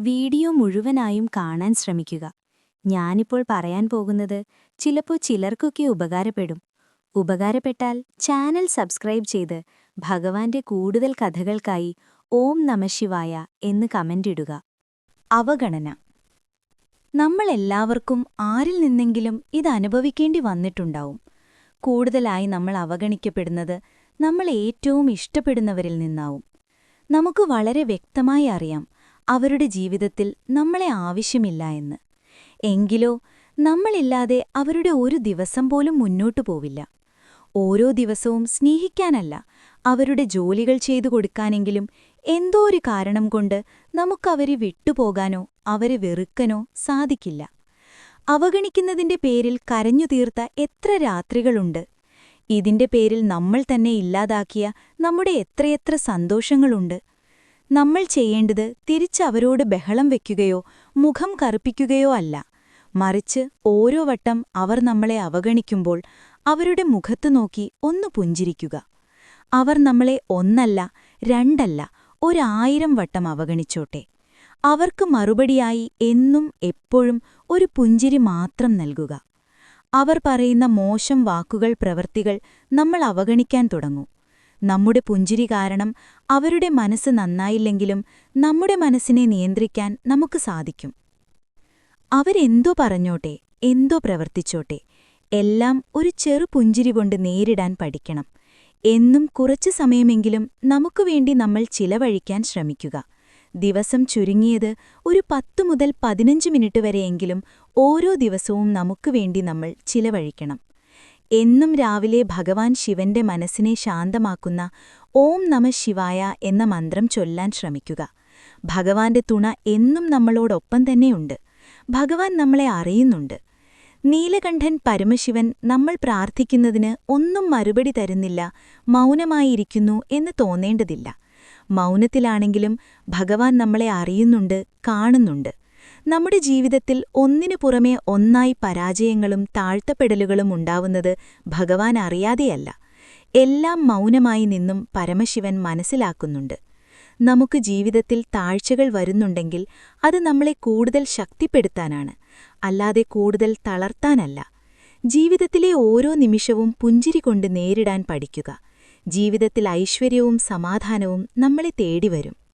Video മുഴുവനായും കാണാൻ ശ്രമിക്കുക. ഞാനിപ്പോൾ പറയാൻ പോകുന്നത് ചിലപ്പോൾ ചിലർക്കൊക്കെ ഉപകാരപ്പെടും. ഉപകാരപ്പെട്ടാൽ ചാനൽ സബ്സ്ക്രൈബ് ചെയ്ത് ഭഗവാന്റെ കൂടുതൽ കഥകൾക്കായി ഓം നമശിവായ എന്ന് കമന്റ് ഇടുക. അവഗണന. നമ്മളെല്ലാവർക്കും ആരിൽ നിന്നെങ്കിലും ഇത് അനുഭവിക്കേണ്ടി വന്നിട്ടുണ്ടാവും. കൂടുതലായി നമ്മൾ അവഗണിക്കപ്പെടുന്നത് നമ്മൾ ഏറ്റവും ഇഷ്ടപ്പെടുന്നവരിൽ നിന്നാവും. നമുക്ക് വളരെ വ്യക്തമായി അറിയാം അവരുടെ ജീവിതത്തിൽ നമ്മളെ ആവശ്യമില്ല എന്ന്. എങ്കിലോ നമ്മളില്ലാതെ അവരുടെ ഒരു ദിവസം പോലും മുന്നോട്ടു പോവില്ല. ഓരോ ദിവസവും സ്നേഹിക്കാനല്ല അവരുടെ ജോലികൾ ചെയ്തു കൊടുക്കാനെങ്കിലും എന്തോ ഒരു കാരണം കൊണ്ട് നമുക്കവരെ വിട്ടുപോകാനോ അവരെ വെറുക്കനോ സാധിക്കില്ല. അവഗണിക്കുന്നതിന്റെ പേരിൽ കരഞ്ഞു തീർത്ത എത്ര രാത്രികളുണ്ട്. ഇതിന്റെ പേരിൽ നമ്മൾ തന്നെ ഇല്ലാതാക്കിയ നമ്മുടെ എത്രയെത്ര സന്തോഷങ്ങളുണ്ട്. നമ്മൾ ചെയ്യേണ്ടത് തിരിച്ചവരോട് ബഹളം വെക്കുകയോ മുഖം കറുപ്പിക്കുകയോ അല്ല. മറിച്ച് ഓരോ വട്ടം അവർ നമ്മളെ അവഗണിക്കുമ്പോൾ അവരുടെ മുഖത്ത് നോക്കി ഒന്ന് പുഞ്ചിരിക്കുക. അവർ നമ്മളെ ഒന്നല്ല രണ്ടല്ല ഒരായിരം വട്ടം അവഗണിച്ചോട്ടെ. അവർക്ക് മറുപടിയായി എന്നും എപ്പോഴും ഒരു പുഞ്ചിരി മാത്രം നൽകുക. അവർ പറയുന്ന മോശം വാക്കുകൾ പ്രവൃത്തികൾ നമ്മൾ അവഗണിക്കാൻ തുടങ്ങൂ. നമ്മുടെ പുഞ്ചിരി കാരണം അവരുടെ മനസ്സ് നന്നായില്ലെങ്കിലും നമ്മുടെ മനസ്സിനെ നിയന്ത്രിക്കാൻ നമുക്ക് സാധിക്കും. അവരെന്തോ പറഞ്ഞോട്ടെ എന്തോ പ്രവർത്തിച്ചോട്ടെ എല്ലാം ഒരു ചെറു പുഞ്ചിരി കൊണ്ട് നേരിടാൻ പഠിക്കണം. എന്നും കുറച്ചു സമയമെങ്കിലും നമുക്കു വേണ്ടി നമ്മൾ ചിലവഴിക്കാൻ ശ്രമിക്കുക. ദിവസം ചുരുങ്ങിയത് ഒരു പത്തു മുതൽ പതിനഞ്ച് മിനിറ്റ് വരെയെങ്കിലും ഓരോ ദിവസവും നമുക്കു വേണ്ടി നമ്മൾ ചിലവഴിക്കണം. എന്നും രാവിലെ ഭഗവാൻ ശിവന്റെ മനസ്സിനെ ശാന്തമാക്കുന്ന ഓം നമ ശിവായ എന്ന മന്ത്രം ചൊല്ലാൻ ശ്രമിക്കുക. ഭഗവാന്റെ തുണ എന്നും നമ്മളോടൊപ്പം തന്നെയുണ്ട്. ഭഗവാൻ നമ്മളെ അറിയുന്നുണ്ട്. നീലകണ്ഠൻ പരമശിവൻ നമ്മൾ പ്രാർത്ഥിക്കുന്നതിന് ഒന്നും മറുപടി തരുന്നില്ല മൗനമായിരിക്കുന്നു എന്ന് തോന്നേണ്ടതില്ല. മൗനത്തിലാണെങ്കിലും ഭഗവാൻ നമ്മളെ അറിയുന്നുണ്ട് കാണുന്നുണ്ട്. നമ്മുടെ ജീവിതത്തിൽ ഒന്നിനു പുറമെ ഒന്നായി പരാജയങ്ങളും താഴ്ത്തപ്പെടലുകളും ഉണ്ടാവുന്നത് ഭഗവാൻ അറിയാതെയല്ല. എല്ലാം മൗനമായി നിന്നും പരമശിവൻ മനസ്സിലാക്കുന്നുണ്ട്. നമുക്ക് ജീവിതത്തിൽ താഴ്ചകൾ വരുന്നുണ്ടെങ്കിൽ അത് നമ്മളെ കൂടുതൽ ശക്തിപ്പെടുത്താനാണ്. അല്ലാതെ കൂടുതൽ തളർത്താനല്ല. ജീവിതത്തിലെ ഓരോ നിമിഷവും പുഞ്ചിരി കൊണ്ട് നേരിടാൻ പഠിക്കുക. ജീവിതത്തിൽ ഐശ്വര്യവും സമാധാനവും നമ്മളെ തേടിവരും.